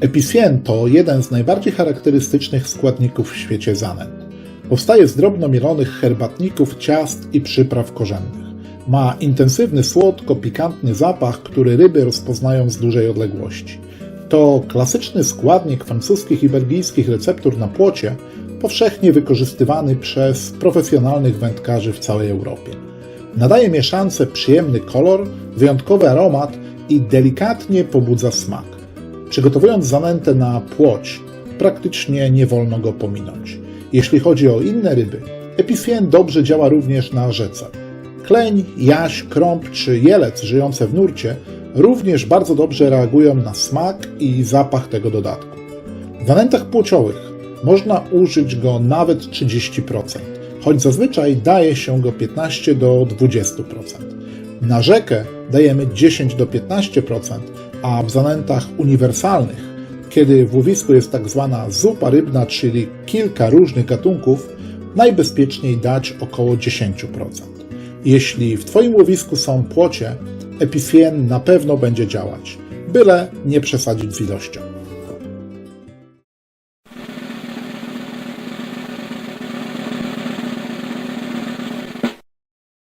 Epicien to jeden z najbardziej charakterystycznych składników w świecie zanęt. Powstaje z drobno mielonych herbatników, ciast i przypraw korzennych. Ma intensywny, słodko-pikantny zapach, który ryby rozpoznają z dużej odległości. To klasyczny składnik francuskich i belgijskich receptur na płocie, powszechnie wykorzystywany przez profesjonalnych wędkarzy w całej Europie. Nadaje mieszance przyjemny kolor, wyjątkowy aromat i delikatnie pobudza smak. Przygotowując zanętę na płoć, praktycznie nie wolno go pominąć. Jeśli chodzi o inne ryby, epicien dobrze działa również na rzece. Kleń, jaś, krąb czy jelec żyjące w nurcie również bardzo dobrze reagują na smak i zapach tego dodatku. W zanętach płciowych można użyć go nawet 30%, choć zazwyczaj daje się go 15 do 20%. Na rzekę dajemy 10 do 15%, a w zanętach uniwersalnych, kiedy w łowisku jest tak zwana zupa rybna, czyli kilka różnych gatunków, najbezpieczniej dać około 10%. Jeśli w Twoim łowisku są płocie, epicien na pewno będzie działać, byle nie przesadzić z ilością.